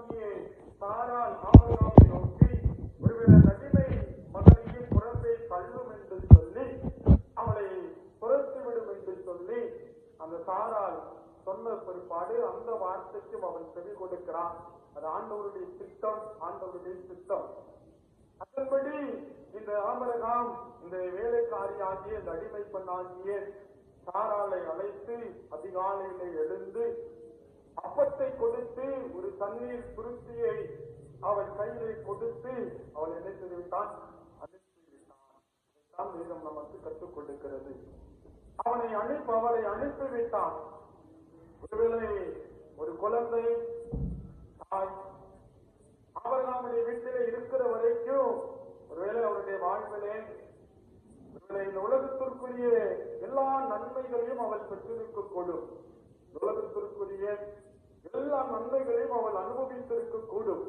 மகளாகிய சாரால் ஆபிரகாமை நோக்கி ஒருவேளை நடிமை மகனையும் புறம்பே தள்ளும் என்று சொல்லி அவளை புறத்துவிடும் என்று சொல்லி அந்த சாரால் சொன்ன பிற்பாடு அந்த வார்த்தைக்கும் அவன் செவி கொடுக்கிறான். அது ஆண்டவருடைய திட்டம் ஆண்டவருடைய திட்டம் அதன்படி இந்த ஆமரகாம் இந்த வேலைக்காரியாகிய இந்த அடிமை பெண்ணாகிய சாராளை அழைத்து அதிகாலையில எழுந்து அப்பத்தை கொடுத்து ஒரு தண்ணீர் துருத்தியை அவள் கையிலே கொடுத்து அவள் என்ன செய்துவிட்டான் அனுப்பிவிட்டான் வேதம் நமக்கு கற்றுக் கொடுக்கிறது. அவனை அனுப்பி அவளை அனுப்பிவிட்டான். ஒருவேளை ஒரு குழந்தை தாய் ஆபரகாமுடைய வீட்டிலே இருக்கிற வரைக்கும் ஒருவேளை அவருடைய வாழ்விலே ஒருவேளை இந்த உலகத்திற்குரிய எல்லா நன்மைகளையும் அவள் பெற்றிருக்க கூடும் உலகத்திற்குரிய எல்லா நன்மைகளையும் அவள் அனுபவித்திருக்க கூடும்.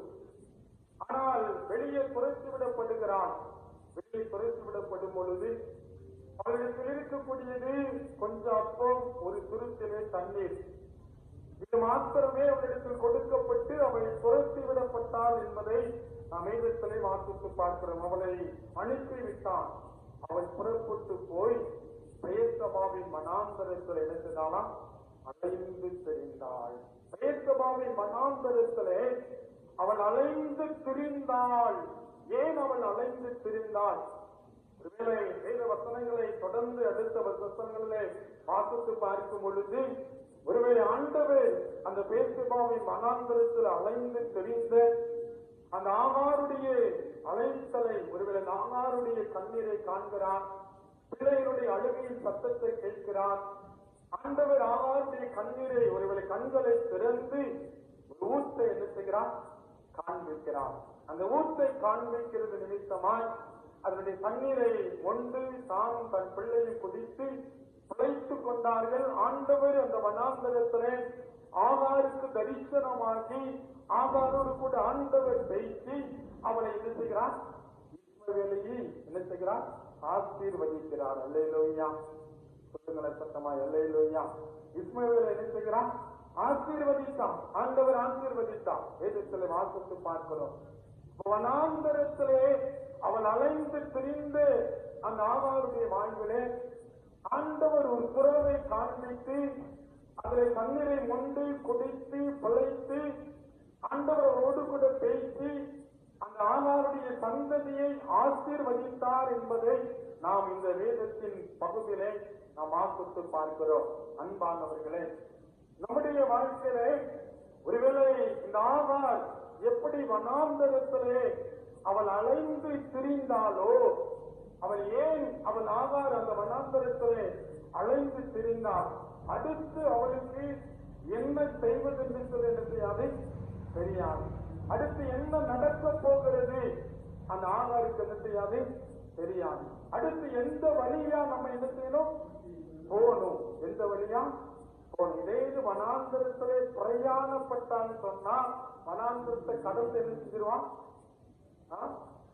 ஆனால் வெளியே குறைத்து விடப்படுகிறான். வெளியே குறைத்து விடப்படும் பொழுது அவர்களுக்கு இருக்கக்கூடியது கொஞ்சம் அப்பம் ஒரு துருத்திலே தண்ணீர். இது மாத்திரமே அவளிடத்தில் கொடுக்கப்பட்டு அவளை துரத்தி விடப்பட்டாள் என்பதை நாம் வேதத்திலே வாசித்து பார்க்கிறோம். அவளை அனுப்பிவிட்டான். அவள் புறப்பட்டு போய் பெயர்சபாவின் மனாந்தரத்தில் இணைந்ததாலாம் அடைந்து தெரிந்தாள். பெயர்சபாவின் மனாந்தரத்திலே அவள் அலைந்து திரிந்தாள். ஏன் அவள் அலைந்து திரிந்தாள்? ஒருவேளை வேத வசனங்களை தொடர்ந்து அடுத்த வசனங்களிலே வாசித்து பார்க்கும் பொழுது ஒருவேளை ஆண்டவர் அந்த பேசுபாவின் மனாந்தரத்தில் அலைந்து தெரிந்த அந்த ஆகாருடைய அலைத்தலை ஒருவேளை ஆகாருடைய கண்ணீரை காண்கிறார் பிள்ளைகளுடைய அழுகையின் சத்தத்தை கேட்கிறார் ஆண்டவர் ஆகாருடைய கண்ணீரை ஒருவரை கண்களை திறந்து ஒரு ஊத்தை என்ன செய்கிறார்? காண்பிக்கிறார். அந்த ஊத்தை காண்பிக்கிறது நிமித்தமாய் அதனுடைய தண்ணீரை ஒன்று தானும் தன் பிள்ளையை குடித்து குறைத்துக் கொண்டார்கள். ஆண்டவர் அந்த வனாந்தரத்திலே ஆகாருக்கு தரிசனமாகி ஆகாரோடு கூட ஆண்டவர் பேசி அவனை என்ன செய்கிறார்? இஸ்மவேலையை என்ன செய்கிறார்? ஆசீர்வதிக்கிறார். அல்லையா சொல்லுங்களேன் சத்தமா அல்லையிலோய்யா இஸ்மவேலை என்ன செய்கிறார் ஆசீர்வதித்தான். ஆண்டவர் ஆசீர்வதித்தான். வேதத்தில் வாசித்து பார்க்கிறோம். வனாந்தரத்திலே அவன் அலைந்து பிரிந்து அந்த ஆவாருடைய வாழ்விலே ஆண்டவர் ஒரு புறவை காண்பித்து அதில் தண்ணீரை மொண்டு குடித்து பிழைத்து ஆண்டவரோடு கூட பேசி அந்த ஆவாருடைய சந்ததியை ஆசீர்வதித்தார் என்பதை நாம் இந்த வேதத்தின் பகுதியிலே நாம் வாசித்து பார்க்கிறோம். அன்பானவர்களே நம்முடைய வாழ்க்கையிலே ஒருவேளை இந்த ஆவார் எப்படி வனாந்தரத்திலே அவள் அலைந்து திரிந்தாலோ அவள் ஏன் அவள் ஆவார் அந்த வனாந்தரத்திலே அலைந்து திரிந்தாள்? அடுத்து அவளுக்கு என்ன செய்வது என்று என்ன தெரியாது. அடுத்து என்ன நடக்க போகிறது? அந்த ஆவாருக்கு என்ன செய்யாது? தெரியாது. அடுத்து எந்த வழியா நம்ம என்ன செய்யணும்? போகணும். எந்த வழியா? போகணும். இதே இது வனாந்தரத்திலே பிரயாணப்பட்டான்னு சொன்னா வனாந்திரத்தை கடந்து என்ன செஞ்சிருவான்?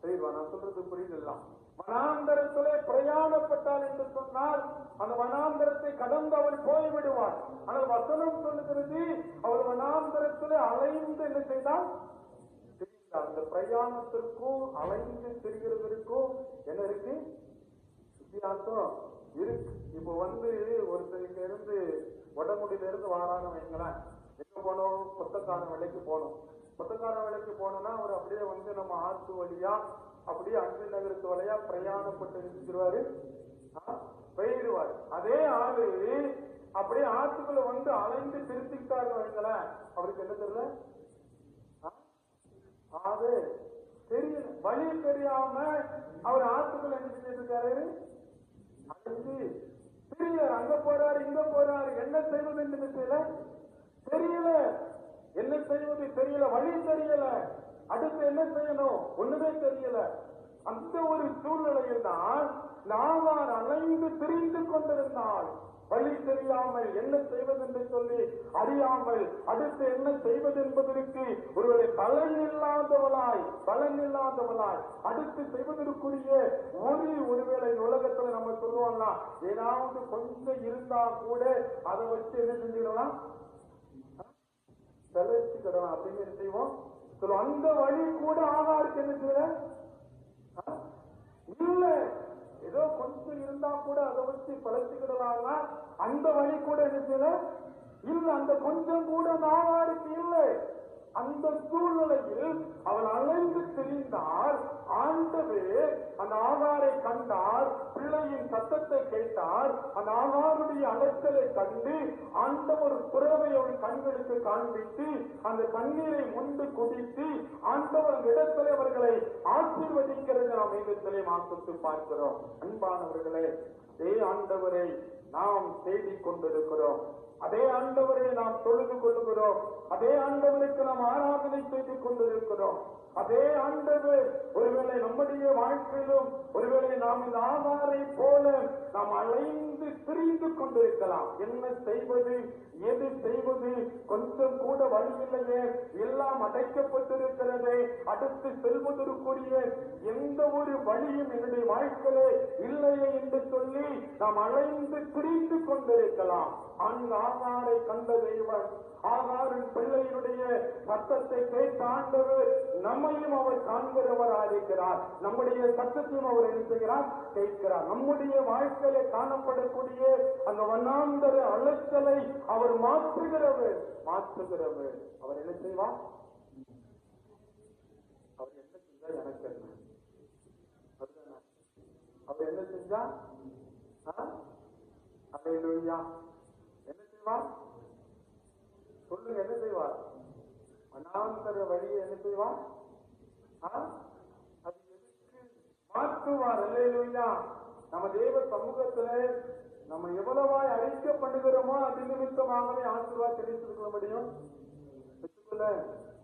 செய்வா நான் சொல்றது புரியுதுல்ல. வனாந்தரத்திலே பிரயாணப்பட்டால் என்று சொன்னால் அந்த வனாந்தரத்தை கடந்து அவள் போய்விடுவார் ஆனால் வசனம் சொல்லுகிறது அவள் வனாந்தரத்திலே அலைந்து என்ன செய்தான்? அந்த பிரயாணத்திற்கும் அலைந்து திரிகிறதற்கும் என்ன இருக்கு? வித்தியாசம் இருக்கு. இப்போ வந்து ஒருத்தருக்கு இருந்து உடம்புடியில இருந்து வாரான்னு வைங்களேன். எங்க போனோம் கொத்தக்கார விலைக்கு போனோம் கொத்தக்கார விலைக்கு போனோம்னா அவர் அப்படியே வந்து நம்ம ஆத்து வழியா அப்படியே அஞ்சு நகரத்து வழியா பிரயாணப்பட்டு நிறுத்திடுவாரு போயிடுவார். அதே ஆளு அப்படியே ஆத்துக்குள்ள வந்து அலைந்து திருத்திக்கிட்டாரு வைங்களேன். அவருக்கு என்ன தெரியல? அது தெரியல வழி தெரியாம அவர் ஆத்துக்குள்ள என்ன செஞ்சிட்டு இருக்காரு. அழைச்சு தெரியல அங்க போறாரு இங்க போறாரு. என்ன செய்வது என்று தெரியல. தெரியல. என்ன செய்வது தெரியல. வழி தெரியல. அடுத்து என்ன செய்யணும்? ஒண்ணுமே தெரியல. அந்த ஒரு சூழ்நிலையில் தான் நாவார் அலைந்து திரிந்து கொண்டிருந்தாள் வழி தெரியாமல் என்ன செய்வதென்று சொல்லி அறியாமல் அடுத்து என்ன செய்வது என்பதற்கு ஒருவரை பலன் இல்லாதவளாய் பலன் இல்லாதவளாய் அடுத்து செய்வதற்குரிய ஒரு ஒருவேளை உலகத்துல நம்ம சொல்லுவோம்னா ஏதாவது கொஞ்சம் இருந்தா கூட அதை வச்சு என்ன செஞ்சிடலாம்? செலச்சுக்கிடலாம் போலாம் அப்படின்னு செய்வோம்? சொல்லுவோம் அந்த வழி கூட ஆகாருக்கு என்ன செய்யற இல்ல ஏதோ கொஞ்சம் இருந்தா கூட அதை வச்சு பழச்சுக்கிடலாம்னா அந்த வழி கூட என்ன செய்யல இல்ல அந்த கொஞ்சம் கூட நாவாருக்கு இல்லை. அந்த சூழ்நிலையில் அவள் அலைந்து திரிந்தால் ஆண்டவே அந்த ஆகாரை கண்டார். பிள்ளையின் சத்தத்தை கேட்டார். அந்த ஆகாருடைய அழைத்தலை கண்டு ஆண்டவர் புறவை அவள் கண்களுக்கு காண்பித்து அந்த தண்ணீரை முன்பு குடித்து ஆண்டவர் இடத்திலே அவர்களை ஆசீர்வதிக்கிறது நாம் இடத்திலே மாற்றத்து பார்க்கிறோம். அன்பானவர்களே தே ஆண்டவரை நாம் தேடிக் கொண்டிருக்கிறோம். அதே ஆண்டவரை நாம் தொழுது கொள்ளுகிறோம். அதே ஆண்டவருக்கு நாம் ஆராதனை செய்து கொண்டிருக்கிறோம். அதே ஆண்டவர் ஒருவேளை நம்முடைய வாழ்க்கையிலும் ஒருவேளை நாம் இந்த ஆதாரை போல நாம் அலைந்து பிரிந்து கொண்டிருக்கலாம். என்ன செய்வது? எது செய்வது? கொஞ்சம் கூட வழி இல்லையே எல்லாம் அடைக்கப்பட்டிருக்கிறதே. அடுத்து செல்வதற்குரிய எந்த ஒரு வழியும் என்னுடைய வாழ்க்கையிலே இல்லையே என்று சொல்லி நாம் அலைந்து பிரிந்து கொண்டிருக்கலாம். அந்த ஆகாரை கண்ட தெய்வம் ஆகாரின் பிள்ளையினுடைய சத்தத்தை கேட்ட ஆண்டவர் நம்மையும் அவர் காண்கிறவராயிருக்கிறார். நம்முடைய சத்தத்தையும் அவர் என்ன செய்கிறார் கேட்கிறார். நம்முடைய வாழ்க்கையில காணப்படக்கூடிய அந்த வண்ணாந்தர அழுத்தலை அவர் மாற்றுகிறவர் மாற்றுகிறவர். அவர் என்ன செய்வார்? அவர் என்ன செஞ்சா எனக்கு என்ன அவர் என்ன செஞ்சா அலையிலுயா சொல்லுங்க என்ன செய்வார் தர வழியை என்ன செய்வார் ஆ? அது எதுக்கு மாற்றுவார்? இல்லையா நம்ம தேவ சமூகத்துல நம்ம எவ்வளவாய் அழைக்கப்படுகிறோமோ அது நிமித்தமாகவே ஆசீர்வாத் கிடைத்திருக்க முடியும்.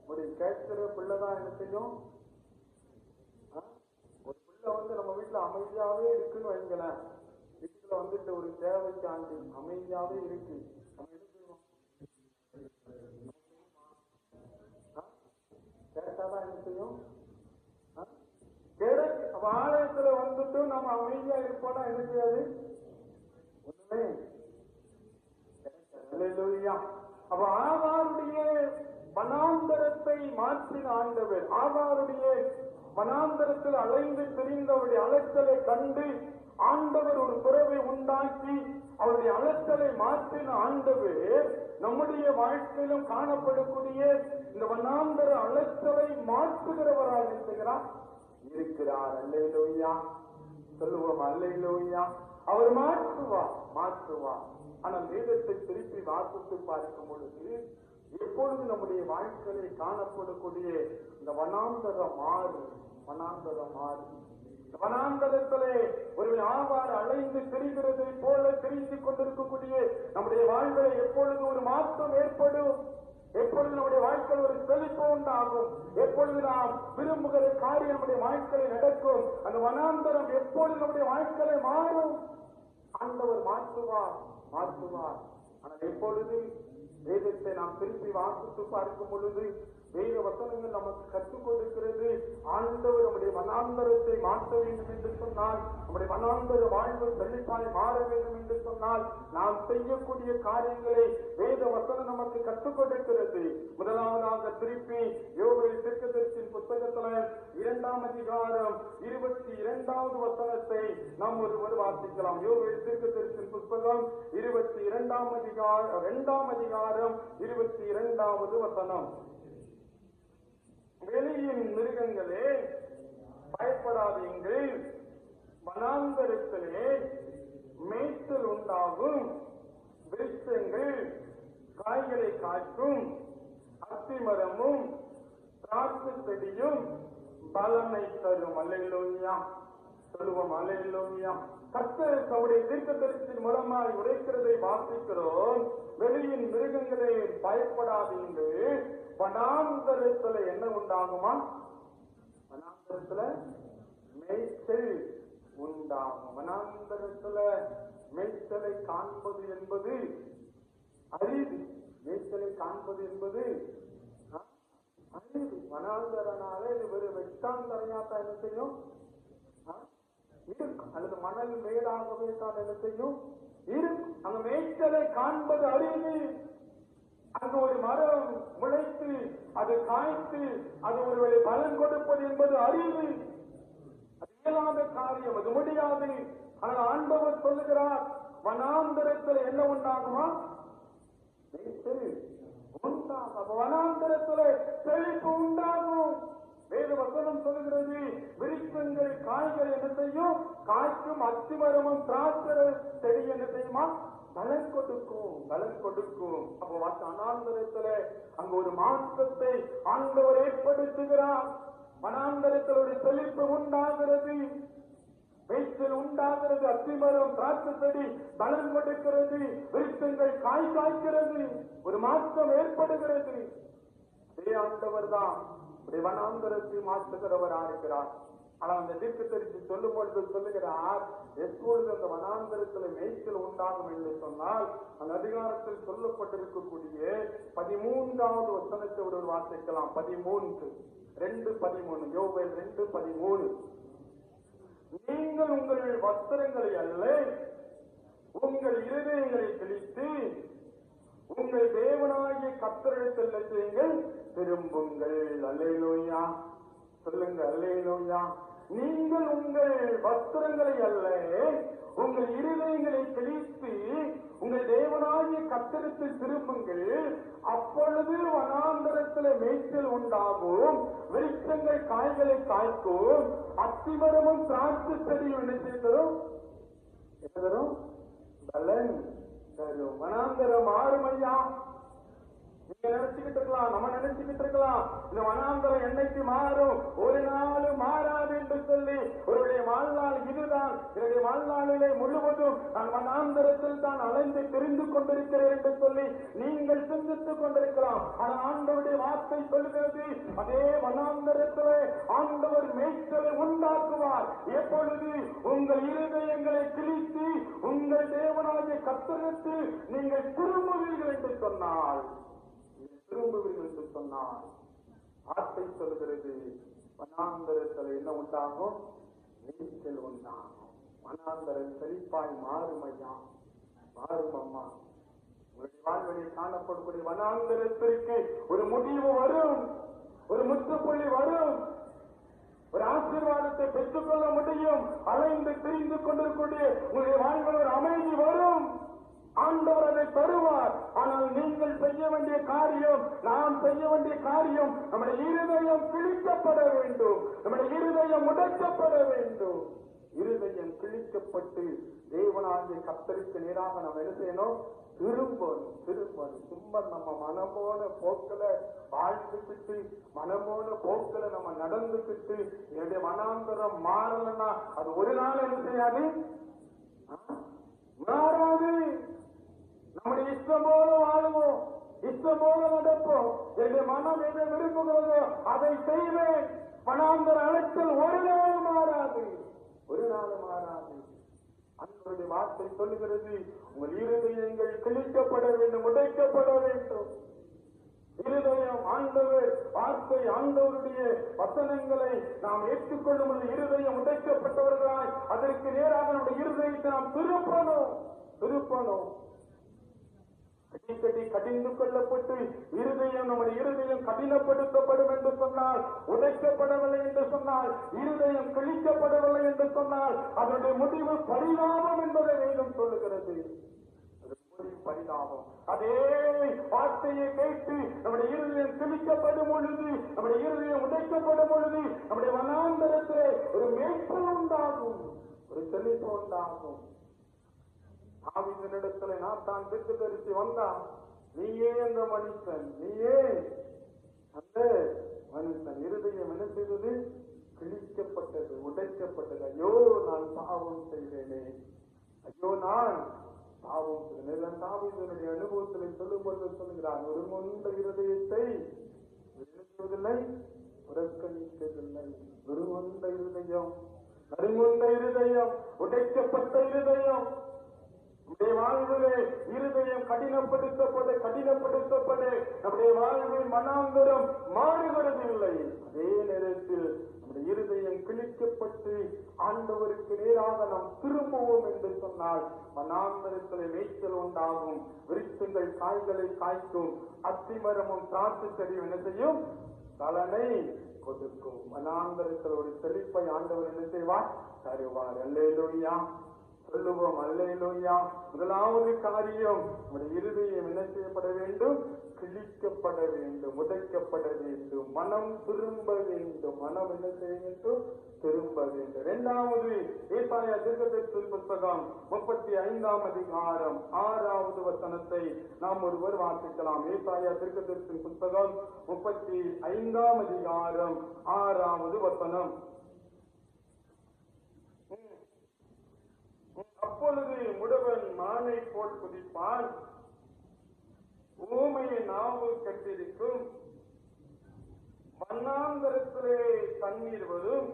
ஒரு கேட்கிற பிள்ளைதான் என்ன செய்யும்? ஆ? ஒரு பிள்ளை வந்து நம்ம வீட்டுல அமைதியாவே இருக்குன்னு வைங்களேன். வீட்டுல வந்துட்டு ஒரு தேவைக்கு ஆண்டு அமைதியாவே இருக்கு. நம்ம கேட்டாதான் என்ன செய்யும் வந்துட்டு நம்ம அமைதியா இருப்போம்னா என்ன செய்யாது ஒண்ணுமே அப்ப ஆவாருடைய மனாந்தரத்தை மாற்றின ஆண்டவர் ஆவாருடைய மனாந்தரத்தில் அலைந்து திரிந்தவருடைய அழைத்தலை கண்டு ஆண்டவர் ஒரு துறவை உண்டாக்கி அவருடைய அழைத்தலை மாற்றின ஆண்டவர் நம்முடைய வாழ்க்கையிலும் காணப்படக்கூடிய இந்த வண்ணாந்தர அழைத்தலை மாற்றுகிறவராக இருக்கிறார் இருக்கிறார். அல்லேலூயா. சொல்லுவோம் அல்லையிலோயா அவர் மாற்றுவார் மாற்றுவார். ஆனால் வேதத்தை திருப்பி வாசித்து பார்க்கும் பொழுது எப்பொழுது நம்முடைய வாழ்க்கையில் காணப்படக்கூடிய இந்த வனாந்தரம் மாறு வனாந்தரம் மாறு. வனாந்தரத்திலே ஒரு ஆவார் அலைந்து திரிகிறதை போல திரிந்து கொண்டிருக்கக்கூடிய நம்முடைய வாழ்வில் எப்பொழுது ஒரு மாற்றம் ஏற்படும்? எப்பொழுது நம்முடைய வாழ்க்கையில் ஒரு செழிப்பு உண்டாகும் எப்பொழுது நாம் விரும்புகிற காரியம் நம்முடைய வாழ்க்கையில் நடக்கும்? அந்த வனாந்தரம் எப்பொழுது நம்முடைய வாழ்க்கையில மாறும்? ஆண்டவர் மாற்றுவார் மாற்றுவார். ஆனால் எப்பொழுது வேதத்தை நாம் திருப்பி வாசித்து பார்க்கும் பொழுது வேத வசனங்கள் நமக்கு கற்றுக் கொடுக்கிறது ஆண்டவர் நம்முடைய வனாந்தரத்தை மாற்ற வேண்டும் என்று சொன்னால் நம்முடைய வனாந்தர வாழ்வு செழிப்பாய் மாற வேண்டும் என்று சொன்னால் நாம் செய்யக்கூடிய காரியங்களை வேத வசனம் நமக்கு கற்றுக் கொடுக்கிறது முதலாவதாக திருப்பி யோகை திருக்கதரிசின் புத்தகத்துல இரண்டாம் அதிகாரம் இருபத்தி இரண்டாவது வசனத்தை நாம் ஒருவர் வாசிக்கலாம். யோகை திருக்கதரிசின் புத்தகம் இருபத்தி இரண்டாம் அதிகாரம் இரண்டாம் அதிகாரம் இருபத்தி இரண்டாவது வசனம். வெளியின் மிருகங்களே பயப்படாதீங்கள் வனாந்தரத்திலே மேய்ச்சல் உண்டாகும். விருட்சங்கள் காய்களை காட்டும் அத்திமரமும் திராட்சை செடியும் பலனை தரும். அல்லையிலோயா சொல்லுவோம் அல்லையிலோயா கர்த்தர் தம்முடைய தீர்க்கதரிசின் மூலமாய் உரைக்கிறதை வாசிக்கிறோம். வெளியின் மிருகங்களே என்று வனாந்தரத்துல என்ன உண்டாகுமா? வனாந்தரத்துல மேய்ச்சல் உண்டாகும். வனாந்தரத்துல மேய்ச்சலை காண்பது என்பது அறிவு மேய்ச்சலை காண்பது என்பது அறிவு வனாந்தரனாலே வனாந்தரனால இது வெறும் வெட்டாந்தரையாத்தான் என்ன செய்யும்? இருக்கும். அல்லது மணல் மேலாகவே தான் இடத்தையும் இருக்கும். அங்க மேய்ச்சலை காண்பது அரிது அங்கு ஒரு மரம் முளைத்து அது காய்த்து அது ஒருவேளை பலன் கொடுப்பது என்பது அறிவு அது இயலாத காரியம் அது முடியாது. ஆனால் ஆண்டவர் சொல்லுகிறார் வனாந்தரத்தில் என்ன உண்டாகுமா? உண்டாகும். அப்ப வனாந்தரத்தில் செழிப்பு உண்டாகும். வேத வசனம் சொல்லுகிறது விருட்சங்கள் காய்கள் என்ன செய்யும் காய்க்கும் அத்திமரமும் திராட்சை செடி என்ன செய்யுமா பலன் கொடுக்கும் பலன் கொடுக்கும். அப்போ அனாந்தரத்துல அங்க ஒரு மாற்றத்தை ஆண்டவர் ஏற்படுத்துகிறார். மனாந்தரத்தில் ஒரு செழிப்பு உண்டாகிறது. மேய்ச்சல் உண்டாகிறது அத்திமரம் திராட்சை செடி பலன் கொடுக்கிறது விருட்சங்கள் காய் காய்க்கிறது. ஒரு மாற்றம் ஏற்படுகிறது. ஆண்டவர் தான் வனாந்தரத்தை மாற்றுகிறவராக இருக்கிறார் ஆனால் அந்த தீர்க்க தெரிஞ்சு சொல்லும் பொழுது சொல்லுகிறார் எப்பொழுது அந்த வனாந்தரத்தில் மேய்ச்சல் உண்டாகும் என்று சொன்னால் அந்த அதிகாரத்தில் சொல்லப்பட்டிருக்கக்கூடிய பதிமூன்றாவது வசனத்தை ஒரு வாசிக்கலாம். பதிமூன்று. ரெண்டு பதிமூணு. யோபை ரெண்டு பதிமூணு. நீங்கள் உங்கள் வஸ்திரங்களை அல்ல உங்கள் இருதயங்களை கிழித்து உங்கள் தேவனாகிய கத்தரிடத்தில் செய்யுங்கள் திரும்புங்கள். அல்லேலூயா. சொல்லுங்க அல்லேலூயா. நீங்கள் உங்கள் வஸ்திரங்களை அல்ல உங்கள் இருதயங்களை கிழித்து உங்கள் தேவனாகிய கத்தரித்தில் திரும்புங்கள். அப்பொழுது வனாந்தரத்தில் மேய்ச்சல் உண்டாகும். வெளிச்சங்கள் காய்களை காய்க்கும். அத்திமரமும் திராட்சை செடியும் என்ன செய்தரும் என்ன தரும் பலன் தரும் வனாந்தரம் மாறும் ஐயா நீங்க நினைச்சுக்கிட்டு இருக்கலாம் நம்ம நினைச்சுக்கிட்டு இருக்கலாம் இந்த வனாந்தரம் என்னைக்கு மாறும். ஒரு நாளும் மாறாது என்று சொல்லி ஒருடைய வாழ்நாள் இதுதான். என்னுடைய வாழ்நாளிலே முழுவதும் நான் வனாந்தரத்தில் தான் அலைந்து தெரிந்து கொண்டிருக்கிறேன் என்று சொல்லி நீங்கள் சிந்தித்துக் கொண்டிருக்கலாம். ஆனால் ஆண்டவருடைய வார்த்தை சொல்கிறது அதே வனாந்தரத்திலே ஆண்டவர் மேய்ச்சலை உண்டாக்குவார். எப்பொழுது உங்கள் இருதயங்களை கிழித்து உங்கள் தேவனாகிய கத்தகத்தில் நீங்கள் திரும்புவீர்கள் என்று சொன்னால் திரும்புவீர்கள் என்று சொன்னால் வார்த்தை சொல்கிறது மனாந்தரத்தில் என்ன உண்டாகும்? நீச்சல் உண்டாகும். மனாந்தரம் செழிப்பாய் மாறும் ஐயா மாறும் அம்மா உங்களுடைய காணப்படக்கூடிய வனாந்தரத்திற்கு ஒரு முடிவு வரும். ஒரு முற்றுப்புள்ளி வரும். ஒரு ஆசீர்வாதத்தை பெற்றுக்கொள்ள முடியும். அலைந்து திரிந்து கொண்டிருக்கூடிய உங்களுடைய வாழ்வில் ஒரு அமைதி வரும். ஆண்டவர் அதை தருவார். ஆனால் நீங்கள் செய்ய வேண்டிய காரியம் நாம் செய்ய வேண்டிய காரியம் நம்முடைய இருதயம் கிழிக்கப்பட வேண்டும். நம்முடைய இருதயம் உடைக்கப்பட வேண்டும். இருதயம் கிழிக்கப்பட்டு தேவனாகிய கத்தருக்கு நேராக நாம் என்ன செய்யணும்? திரும்பணும் திரும்பணும். சும்மா நம்ம மனமோன போக்கில வாழ்ந்துக்கிட்டு மனமோன போக்கில நம்ம நடந்துக்கிட்டு என்னுடைய மனாந்தரம் மாறலன்னா அது ஒரு நாள் என்ன செய்யாது? மாறாது. நம்முடைய இஷ்டம் போல வாழுவோம். இஷ்டம் போல நடப்போம். என்னுடைய மனம் எதை விரும்புகிறதோ அதை செய்வேன். மனாந்தர அழைத்தல் ஒரு நாள் மாறாது. ஒரு நாள் மாறாது. அன்பருடைய வார்த்தை சொல்லுகிறது உங்கள் இருதயங்கள் கிழிக்கப்பட வேண்டும் உடைக்கப்பட வேண்டும். இருதயம் ஆண்டவர் வார்த்தை ஆண்டவருடைய வசனங்களை நாம் ஏற்றுக்கொள்ளும் பொழுது இருதயம் உடைக்கப்பட்டவர்களாய் அதற்கு நேராக நம்முடைய இருதயத்தை நாம் திருப்பணும். திருப்பணும். கட்டி கடிந்து கொள்ளப்பட்டு இருதயம் நம்முடைய இருதயம் கடினப்படுத்தப்படும் என்று சொன்னால் உடைக்கப்படவில்லை என்று சொன்னால் இருதயம் கிழிக்கப்படவில்லை என்று சொன்னால் அதனுடைய முடிவு பரிணாமம் என்பதை வேதம் சொல்லுகிறது. முடிவு பரிணாமம். அதே வார்த்தையை கேட்டு நம்முடைய இருதயம் கிழிக்கப்படும் பொழுது நம்முடைய இருதயம் உடைக்கப்படும் பொழுது நம்முடைய வனாந்தரத்திலே ஒரு மேய்ச்சல் உண்டாகும். ஒரு செழிப்பு உண்டாகும். ஆவிதனிடத்துல நான் தான் திக்கு தரிசி வந்தான். நீயே அந்த மனுஷன் நீயே. அந்த மனுஷன் இருதயம் என்ன செய்தது? கிழிக்கப்பட்டது உடைக்கப்பட்டது. ஐயோ நான் பாவம் செய்தேனே. ஐயோ நான் பாவம் செய்தேன். தாவிதனுடைய அனுபவத்தில் சொல்லும் பொழுது சொல்லுகிறான் ஒரு மொந்த இருதயத்தை விரும்புவதில்லை புறக்கணிக்கவில்லை. மொந்த இருதயம் நறுமுந்த இருதயம் உடைக்கப்பட்ட இருதயம் நம்முடைய வாழ்விலே இருதயம் கடினப்படுத்தப்பட கடினப்படுத்தப்பட நம்முடைய வாழ்வில் மனாந்தரம் மாறுகிறதில்லை. அதே நேரத்தில் நம்முடைய இருதயம் கிழிக்கப்பட்டு ஆண்டவருக்கு நேராக நாம் திரும்புவோம் என்று சொன்னால் மனாந்தரத்தில் மேய்ச்சல் உண்டாகும். விருத்தங்கள் காய்களை காய்க்கும். அத்திமரமும் திராட்சை செடியும் என்ன செய்யும்? தலனை கொடுக்கும் மனாந்தரத்தில் ஒரு செழிப்பை ஆண்டவர் என்ன செய்வார்? தருவார். அல்லேலூயா. சொல்லுவோம். அல்லையிலோயா முதலாவது காரியம் நம்முடைய இருதயம் என்ன செய்யப்பட வேண்டும்? கிழிக்கப்பட வேண்டும் உதைக்கப்பட வேண்டும். மனம் திரும்ப வேண்டும். மனம் என்ன செய்ய வேண்டும்? திரும்ப வேண்டும். இரண்டாவது ஏசாய திருக்கத்திற்கு புத்தகம் முப்பத்தி ஐந்தாம் அதிகாரம் ஆறாவது வசனத்தை நாம் ஒருவர் வாசிக்கலாம். ஏசாய தீர்க்கதரிசி புத்தகம் முப்பத்தி ஐந்தாம் அதிகாரம் ஆறாவது வசனம். அப்பொழுது முடவன் மானை போல் குதிப்பான். ஊமையை நாவு கட்டிருக்கும். மண்ணாந்தரத்திலே தண்ணீர் வரும்.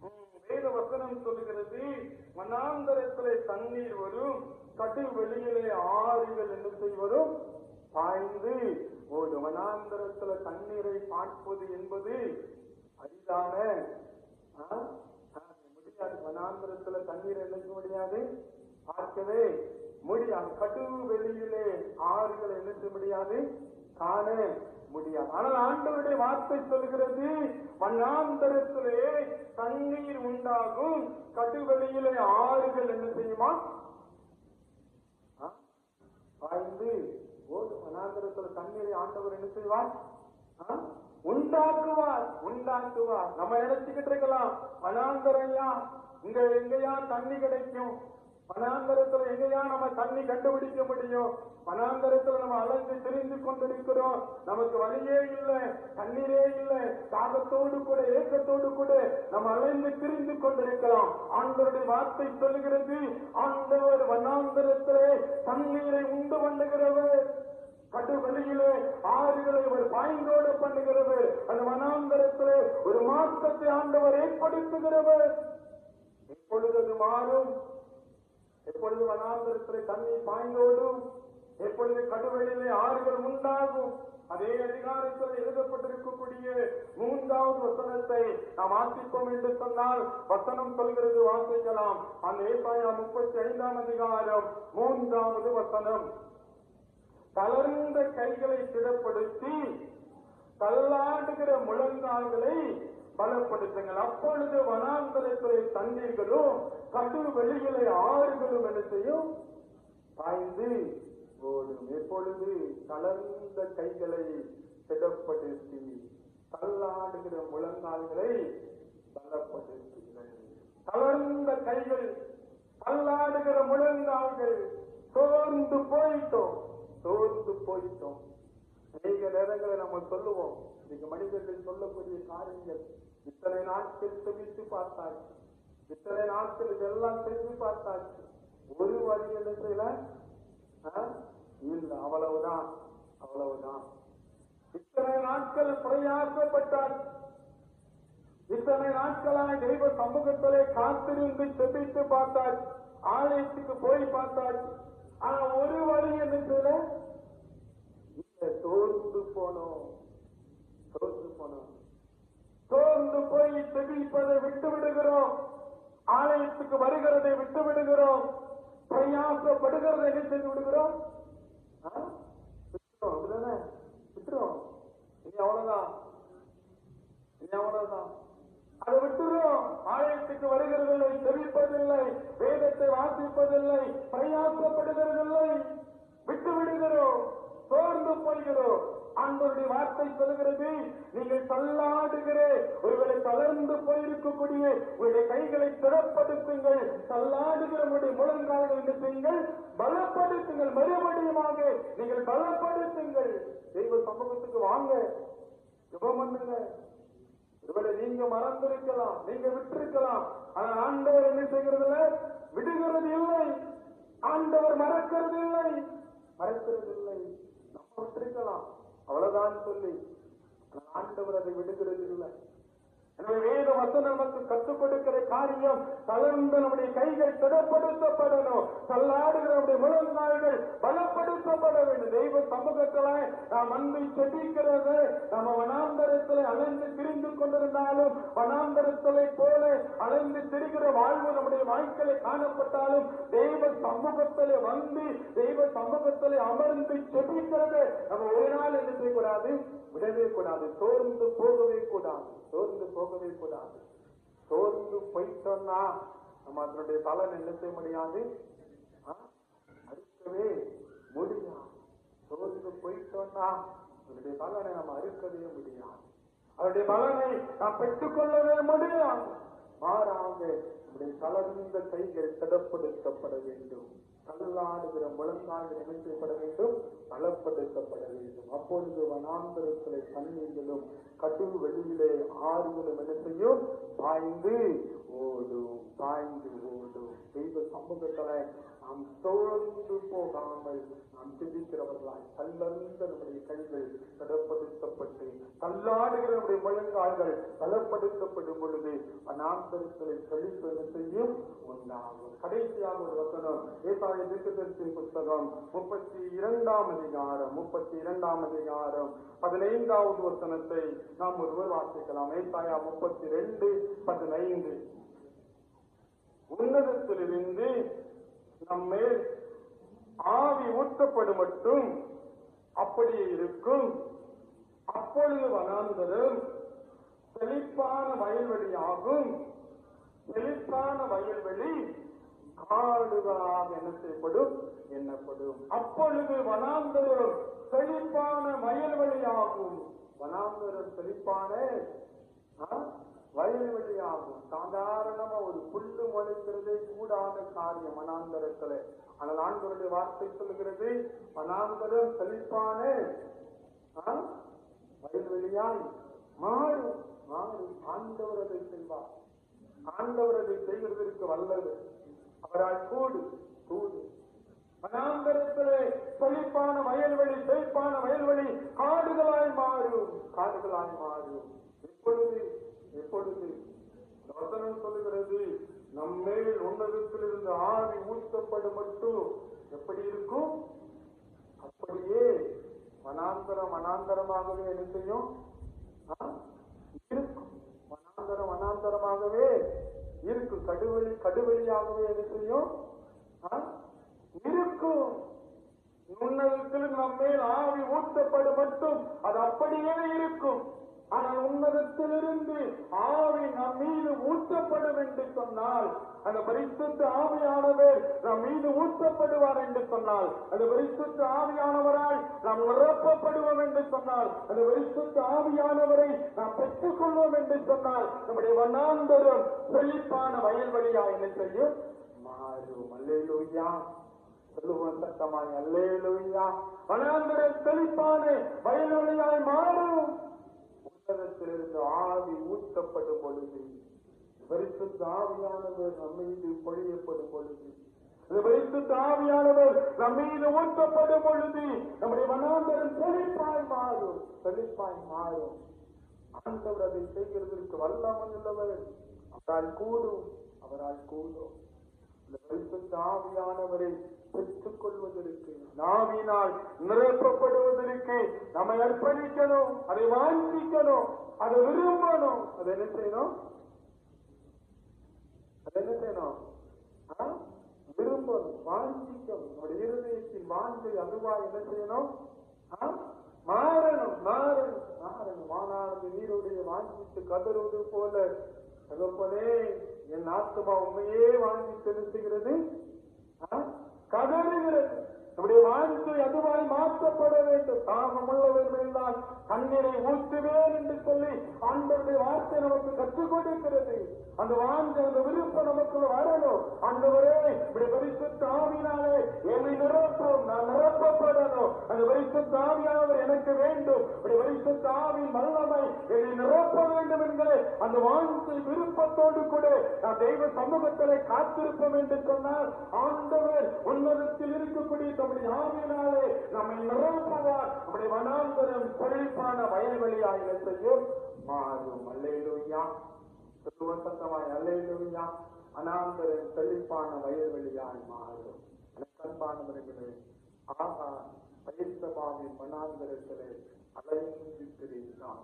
உம், வேத வசனம் சொல்லுகிறது மண்ணாந்தரத்திலே தண்ணீர் வரும். கடு வெளியிலே ஆறுகள் என்ன செய்வரும் பாய்ந்து ஒரு மனாந்தரத்துல தண்ணீரை பார்ப்பது என்பது அரிதான ஆ? ஆ, தண்ணீர் என்ன முடியாது. பார்க்கவே முடியாது. கடு வெளியிலே ஆறுகள் என்ன செய்ய முடியாது. காண முடியாது. ஆனால் ஆண்டவருடைய வார்த்தை சொல்கிறது வண்ணாந்தரத்திலே தண்ணீர் உண்டாகும். கடுவெளியிலே ஆறுகள் என்ன செய்யுமா? பாய்ந்து ஓடு வனாந்தரத்தில் தண்ணீரை ஆண்டவர் என்ன செய்வார்? உண்டாக்குவார் உண்டாக்குவார் நம்ம நினைச்சுக்கிட்டு இருக்கலாம். வனாந்தரையா இங்க எங்கயா தண்ணி கிடைக்கும்? வனாந்தரத்துல எங்கயா நம்ம தண்ணி கண்டுபிடிக்க முடியும்? வனாந்தரத்துல நம்ம அலைஞ்சு திரிந்து கொண்டிருக்கிறோம். நமக்கு வழியே இல்லை தண்ணீரே இல்லை. தாகத்தோடு கூட ஏக்கத்தோடு கூட நம்ம அலைந்து திரிந்து கொண்டிருக்கலாம். ஆண்டவருடைய வார்த்தை சொல்லுகிறது ஆண்டவர் வனாந்தரத்திலே தண்ணீரை உண்டு பண்ணுகிறவர். கட்டு வெளியிலே ஆறுகளை ஒரு பாய்ந்தோடு பண்ணுகிறது. அந்த மனாந்தரத்திலே ஒரு மாற்றத்தை ஆண்டவர் ஏற்படுத்துகிறவர் எப்பொழுது அது மாறும்? எப்பொழுது வனாந்தரத்திலே தண்ணீர் பாய்ந்தோடும்? எப்பொழுது கடுவெளியிலே ஆறுகள் உண்டாகும்? அதே அதிகாரத்தில் எழுதப்பட்டிருக்கக்கூடிய மூன்றாவது வசனத்தை நாம் வாசிப்போம் என்று சொன்னால் வசனம் சொல்கிறது வாசிக்கலாம். அந்த ஏசாயா முப்பத்தி ஐந்தாம் அதிகாரம் மூன்றாவது வசனம். தளர்ந்த கைகளை திடப்படுத்தி தள்ளாடுகிற முழங்கால்களை பலப்படுத்துங்கள். அப்பொழுது வனாந்தரத்துறை தண்ணீர்களும் கடு வெளிகளை ஆறுகளும் என்ன செய்யும்? பாய்ந்து ஓடும். எப்பொழுது தளர்ந்த கைகளை திடப்படுத்தி தள்ளாடுகிற முழங்கால்களை பலப்படுத்துங்கள். தளர்ந்த கைகள் தள்ளாடுகிற முழங்கால்கள் சோர்ந்து போயிட்டோம். சோர்ந்து போயிட்டோம். அநேக நேரங்களை நம்ம சொல்லுவோம். இன்னைக்கு மனிதர்கள் சொல்லக்கூடிய காரியங்கள் இத்தனை நாட்கள் செவித்து பார்த்தாச்சு இத்தனை நாட்கள் இதெல்லாம் செஞ்சு பார்த்தாச்சு ஒரு வழி என்ன இல்லை ஆ? அவ்வளவுதான் அவ்வளவுதான். இத்தனை நாட்கள் பிரயாசப்பட்டாச்சு இத்தனை நாட்களான தெய்வ சமூகத்திலே காத்திருந்து செபித்து பார்த்தாச்சு ஆலயத்துக்கு போய் பார்த்தாச்சு ஆனா ஒரு வழி என்ன செய்யல தோர்ந்து போனோம். தோர்ந்து போனோம். தோர்ந்து போய் செபிப்பதை விட்டு விடுகிறோம் ஆலயத்துக்கு வருகிறதை விட்டு விடுகிறோம் பிரயாசப்படுகிறதை என்ன செய்து விடுகிறோம் ஆ? விட்டுறோம் அப்படிதானே? விட்டுறோம் இனி அவ்வளவுதான். இனி அவ்வளவுதான். அதை விட்டுறோம் ஆலயத்துக்கு வருகிறதில்லை செவிப்பதில்லை வேதத்தை வாசிப்பதில்லை பிரயாசப்படுகிறதில்லை. விட்டு விடுகிறோம் சோர்ந்து போகிறோம். அன்பருடைய வார்த்தை சொல்கிறது நீங்கள் தள்ளாடுகிற ஒருவேளை தளர்ந்து போயிருக்கக்கூடிய உங்களுடைய கைகளை திறப்படுத்துங்கள் தள்ளாடுகிற உங்களுடைய முழங்கால்கள் என்ன பலப்படுத்துங்கள். மறுபடியுமாக நீங்கள் பலப்படுத்துங்கள். தெய்வ சமூகத்துக்கு வாங்க ஜபம் பண்ணுங்க. ஒருவேளை நீங்க மறந்திருக்கலாம் நீங்க விட்டிருக்கலாம். ஆனால் ஆண்டவர் என்ன செய்கிறது இல்லை விடுகிறது இல்லை. ஆண்டவர் மறக்கிறது இல்லை. மறக்கிறது இல்லை. நம்ம விட்டிருக்கலாம். அவ்வளவுதான் சொல்லி ஆண்டவர் அதை விடுகிறது இல்லை. எனவே வேத வசனம் நமக்கு கற்றுக் கொடுக்கிற காரியம் தளர்ந்து நம்முடைய கைகள் திடப்படுத்தப்படணும். தள்ளாடுகிற நம்முடைய முழங்கால்கள் பலப்படுத்தப்பட வேண்டும். தெய்வ சமூகத்துல நாம் அன்பை செபிக்கிறது. நம்ம வனாந்தரத்தில் அலைந்து திரிந்து கொண்டிருந்தாலும் வனாந்தரத்தை போல அலைந்து திரிகிற வாழ்வு நம்முடைய வாழ்க்கையில காணப்பட்டாலும் தெய்வ சமூகத்தில் வந்து தெய்வ சமூகத்தில் அமர்ந்து செபிக்கிறது. நம்ம ஒரு நாள் என்ன செய்யக்கூடாது விடவே கூடாது. சோர்ந்து போகவே கூடாது. சோர்ந்து போகவே கூடாது. சோர்ந்து போயிட்டோம்னா நம்ம அதனுடைய பலன் என்ன செய்ய முடியாது. ஆ? அறுக்கவே முடியாது. சோர்ந்து போயிட்டோம்னா அதனுடைய பலனை நம்ம அறுக்கவே முடியாது. அவருடைய பலனை நாம் பெற்றுக்கொள்ளவே முடியாது. மாறாக நம்முடைய தளர்ந்த கைகள் திடப்படுத்தப்பட வேண்டும். தள்ளாடுகிற முழங்கால்கள் என்ன செய்யப்பட வேண்டும் பலப்படுத்தப்பட வேண்டும். அப்பொழுது வனாந்தரத்திலே தண்ணீர்களும் கட்டு வெளியிலே ஆறுகளும் என்ன செய்யும் பாய்ந்து ஓடும். சமூகத்துல நாம் சோர்ந்து போகாமல் நாம் சிந்திக்கிறவர்களாய் தள்ளந்த நம்முடைய கைகள் தடப்படுத்தப்பட்டு தள்ளாடுகிற நம்முடைய முழங்கால்கள் தளப்படுத்தப்படும் பொழுது அநாந்தரத்திலே செழிப்பு செய்யும்? உண்டாகும் கடைசியாக ஒரு வசனம் ஏசாய தீர்க்கதரிசி புஸ்தகம் முப்பத்தி இரண்டாம் அதிகாரம் முப்பத்தி இரண்டாம் அதிகாரம் பதினைந்தாவது வசனத்தை நாம் ஒருவர் வாசிக்கலாம். ஏசாயா முப்பத்தி ரெண்டு பதினைந்து. உன்னதத்திலிருந்து நம்மே ஆவி ஊட்டப்படும் மட்டும் அப்படியே இருக்கும். அப்பொழுது வனாந்தரம் செழிப்பான வயல்வெளியாகும். செழிப்பான வயல்வெளி காடுகளாக என்ன செய்யப்படும் எண்ணப்படும் அப்பொழுது வனாந்தரம் செழிப்பான வயல்வெளியாகும். வனாந்தரம் செழிப்பான வயல் வயல்வெளியாகும் சாதாரணமா ஒரு புல்லு முளைக்கிறதே கூடாத காரியம் மனாந்தரத்துல ஆனால் ஆண்களுடைய வார்த்தை சொல்லுகிறது மனாந்தரம் செழிப்பான. வயல் வயல்வெளியாய் மாறும் மாறும் ஆண்டவர் அதை செய்வார். ஆண்டவர் அதை வல்லது. அவரால் கூடு கூடு. மனாந்தரத்திலே செழிப்பான வயல்வெளி செழிப்பான வயல்வெளி காடுகளாய் மாறும் காடுகளாய் மாறும். எப்பொழுது? எப்பொழுது வசனம் சொல்லுகிறது நம்மேல் உன்னதத்திலிருந்து ஆவி ஊற்றப்படும் மட்டும் எப்படி இருக்கும்? அப்படியே மனாந்தரம் மனாந்தரமாகவே என்ன செய்யும்? ஆ? இருக்கும். மனாந்தரம் மனாந்தரமாகவே இருக்கும். கடுவெளி கடுவெளியாகவே என்ன செய்யும்? ஆ? இருக்கும். உன்னதத்தில் நம்மேல் ஆவி ஊற்றப்படும் மட்டும் அது அப்படியே இருக்கும். ஆனால் உன்னதத்திலிருந்து ஆவி நம் மீது ஊற்றப்படும் என்று சொன்னால் அந்த பரிசுத்த ஆவியானவர் நம் மீது ஊற்றப்படுவார் என்று சொன்னால் அந்த பரிசுத்த ஆவியானவரால் நாம் நிரப்பப்படுவோம் என்று சொன்னால் அந்த பரிசுத்த ஆவியானவரை நாம் பெற்றுக் கொள்வோம் என்று சொன்னால் நம்முடைய வண்ணாந்தரம் செழிப்பான வயல்வெளியா என்ன செய்யும் மாறும். அல்லேலூயா. சொல்லுவோம் சத்தமாய் அல்லேலூயா. வனாந்தரம் செழிப்பான வயல்வெளியாய் மாறும். உன்னதத்திலிருந்து ஆவி ஊட்டப்படும் பொழுது பரிசுத்த ஆவியானவர் நம்மீது பொழியப்படும் பொழுது வரித்து பரிசுத்த ஆவியானவர் நம் ஊற்றப்படும் பொழுது நம்முடைய வனாந்தரம் செழிப்பாய் மாறும் செழிப்பாய் மாறும். ஆண்டவர் அதை செய்கிறதற்கு வல்லாமல் உள்ளவர். அவரால் கூடும் அவரால் கூடும். இந்த ஆவியானவரை பெற்றுக் கொள்வதற்கு நாவினால் நிரப்பப்படுவதற்கு நம்மை அர்ப்பணிக்கணும் அதை வாஞ்சிக்கணும் அதை விரும்பணும். அதை என்ன செய்யணும்? அதை என்ன செய்யணும்? விரும்பணும் வாஞ்சிக்கணும். நம்முடைய இருதயத்தின் வாஞ்சை அதுவா என்ன செய்யணும்? மாறணும் மாறணும் மாறணும். வானானது நீருடைய வாஞ்சித்து கதறுவது போல. தகப்பனே என் ஆத்மா உண்மையே வாங்கி செலுத்துகிறது. கதறுகிறது. நம்முடைய எதுவாய் அதுவாய் மாற்றப்பட வேண்டும். தாகம் உள்ளவர்கள் தான் கண்ணீரை ஊற்றுவேன் என்று சொல்லி ஆண்டவருடைய வார்த்தை நமக்கு கற்றுக் கொடுக்கிறது. அந்த வாஞ்ச அந்த விருப்பம் நமக்குள்ள வரணும். ஆண்டவரே இப்படி பரிசுத்த ஆவினாலே என்னை நிரப்பும். நான் நிரப்பப்படணும். அந்த பரிசுத்த ஆவியானவர் எனக்கு வேண்டும். இப்படி பரிசுத்த ஆவியின் வல்லமை என்னை நிரப்ப வேண்டும் என்கிற. அந்த வாஞ்சை விருப்பத்தோடு கூட நான் தெய்வ சமூகத்திலே காத்திருப்போம் என்று சொன்னால் ஆண்டவர் உன்னதத்தில் இருக்கக்கூடிய தம்முடைய ஆவியினாலே நம்மை நிரப்புவார். நம்முடைய வனாந்தரம் செழிப்பான வயல்வெளியாக செய்யும் மாறும். அல்லேலூயா. திருவசத்தமாய் அல்லேலூயா. அனாந்தரம் செழிப்பான வயல்வெளியாய் மாறும். அன்பானவர்களே ஆகா பயிர்சபாவின் மனாந்தரத்திலே அலைந்து திரிந்தான்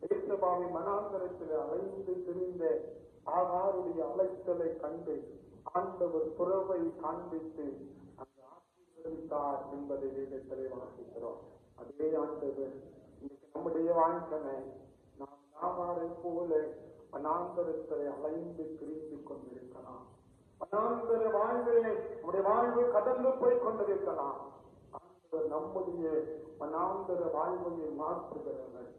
பயிர்சபாவின் மனாந்தரத்திலே அலைந்து திரிந்த ஆகாருடைய அலைத்தலை கண்டு ஆண்டவர் புறவை காண்பித்து அந்த என்பதை வேதத்திலே வாசிக்கிறோம் அதே ஆண்டவர் இன்னைக்கு நம்முடைய வாழ்க்கை நாம் நாமாரை போல அனாந்தரத்தை அலைந்து கிழிந்து கொண்டிருக்கலாம். அனாந்தர வாழ்விலே நம்முடைய வாழ்வு கடந்து போய் கொண்டிருக்கலாம். நம்முடைய வனாந்தர வாழ்வையை மாற்றுகிறவர்.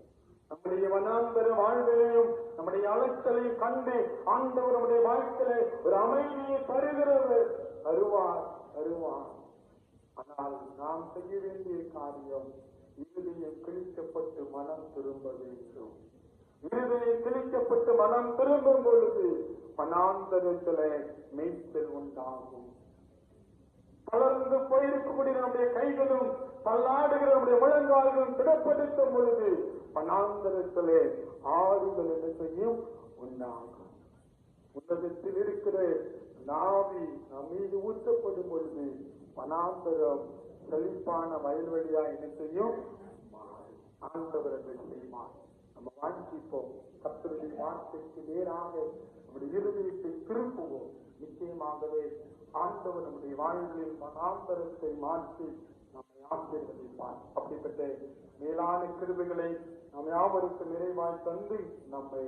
நம்முடைய வனாந்தர வாழ்விலையும் நம்முடைய அலைச்சலையும் கண்டு ஆண்டவர் நம்முடைய வாழ்க்கையில ஒரு அமைதியை தருகிறவர். தருவார் தருவார். ஆனால் நாம் செய்ய வேண்டிய காரியம் இருதயம் கிழிக்கப்பட்டு மனம் திரும்ப வேண்டும். இருதயம் கிழிக்கப்பட்டு மனம் திரும்பும் பொழுது மனாந்தரத்தில மெய்த்தல் உண்டாகும். தளர்ந்து போயிருக்கக்கூடிய நம்முடைய கைகளும் பல்லாடுகிற நம்முடைய முழங்கால்களும் திடப்படுத்தும் பொழுது மனாந்தரத்திலே ஆறுதல் என்ன செய்யும்? உண்டாகும். உலகத்தில் இருக்கிற நாவி நம்மீது ஊற்றப்படும் பொழுது வனாந்தரம் செழிப்பான வயல்வெளியா என்ன செய்யும் ஆண்டவர் செய்வார். நம்ம வாஞ்சிப்போம். கத்தருடைய வார்த்தைக்கு நேராக நம்முடைய இருதயத்தை திருப்புவோம். நிச்சயமாகவே ஆண்டவர் நம்முடைய வாழ்வில் மனாந்தரத்தை மாற்றி நம்மை ஆசீர்வதிப்பார். அப்படிப்பட்ட மேலான கிருபைகளை நாம் யாவருக்கு நிறைவாய் தந்து நம்மை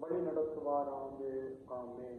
வழி நடத்துவார் ஆண்டு ஆமே